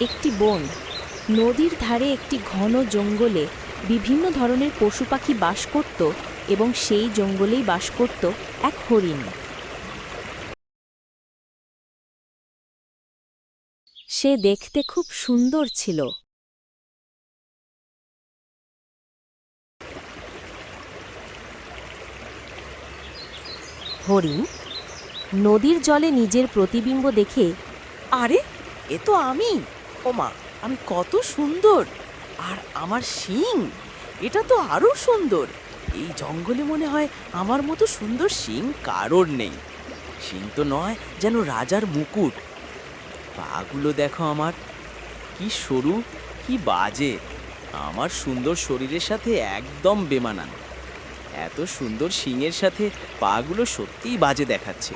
একটি বন। নদীর ধারে একটি ঘন জঙ্গলে বিভিন্ন ধরনের পশু পাখি বাস করত এবং সেই জঙ্গলেই বাস করত এক হরিণ। সে দেখতে খুব সুন্দর ছিল। হরিণ, নদীর জলে নিজের প্রতিবিম্ব দেখে, আরে, এ তো আমি! ওমা, আমি কত সুন্দর। আর আমার শিং, এটা তো আরও সুন্দর। এই জঙ্গলে মনে হয় আমার মতো সুন্দর শিং কারোর নেই। শিং তো নয় যেন রাজার মুকুট। পাগুলো দেখো আমার। কি সরু, কি বাজে। আমার সুন্দর শরীরের সাথে একদম বেমানান। এত সুন্দর শিংয়ের সাথে পাগুলো সত্যিই বাজে দেখাচ্ছে।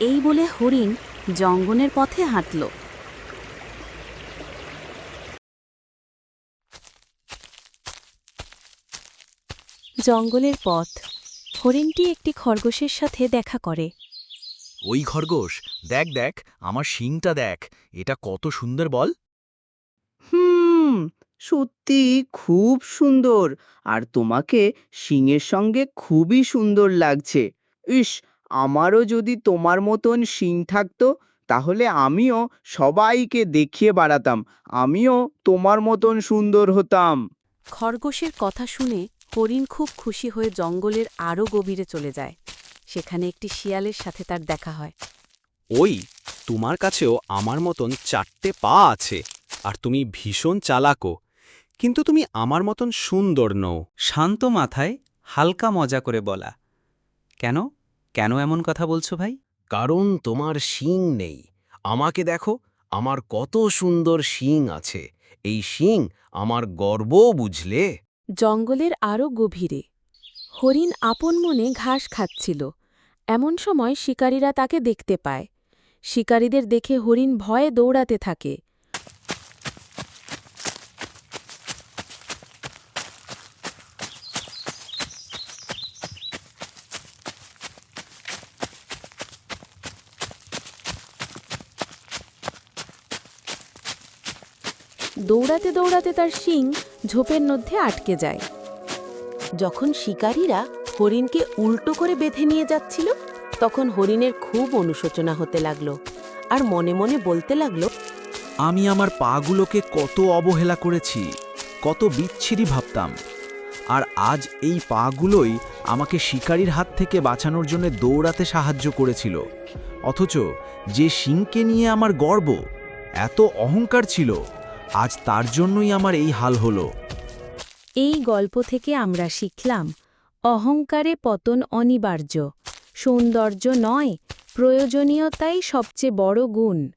এই বলে হরিণ জঙ্গলের পথে হাঁটল। জঙ্গলের পথ। হরিণটি একটি খরগোশের সাথে দেখা করে। ওই খরগোশ দেখ দেখ আমার শিংটা দেখ এটা কত সুন্দর বল। হুম সত্যি খুব সুন্দর আর তোমাকে শিংয়ের সঙ্গে খুবই সুন্দর লাগছে। ইস আমারও যদি তোমার মতন শিং থাকতো তাহলে আমিও সবাইকে দেখিয়ে বাড়াতাম আমিও তোমার মতন সুন্দর হতাম। খরগোশের কথা শুনে হরিণ খুব খুশি হয়ে জঙ্গলের আরও গভীরে চলে যায়। সেখানে একটি শিয়ালের সাথে তার দেখা হয়। ওই তোমার কাছেও আমার মতন চারটে পা আছে আর তুমি ভীষণ চালাকো কিন্তু তুমি আমার মতন সুন্দর নও। শান্ত মাথায় হালকা মজা করে বলা কেন? কেন এমন কথা বলছো ভাই? কারণ তোমার শিং নেই। আমাকে দেখো আমার কত সুন্দর শিং আছে। এই শিং আমার গর্ব বুঝলে। জঙ্গলের আরও গভীরে। হরিণ আপন মনে ঘাস খাচ্ছিল। এমন সময় শিকারীরা তাকে দেখতে পায়। শিকারীদের দেখে হরিণ ভয়ে দৌড়াতে থাকে। দৌড়াতে দৌড়াতে তার শিং ঝোপের মধ্যে আটকে যায়। যখন শিকারীরা হরিণকে উল্টো করে বেঁধে নিয়ে যাচ্ছিল, তখন হরিণের খুব অনুশোচনা হতে লাগল আর মনে মনে বলতে লাগল, আমি আমার পাগুলোকে কত অবহেলা করেছি, কত বিচ্ছিরি ভাবতাম। আর আজ এই পাগুলোই আমাকে শিকারীর হাত থেকে বাঁচানোর জন্য দৌড়াতে সাহায্য করেছিল। অথচ যে শিংকে নিয়ে আমার গর্ব, এত অহংকার ছিল। আজ তার জন্যই আমার এই হাল হলো। এই গল্প থেকে আমরা শিখলাম, অহংকারে পতন অনিবার্য, সৌন্দর্য নয়, প্রয়োজনীয়তাই সবচেয়ে বড় গুণ।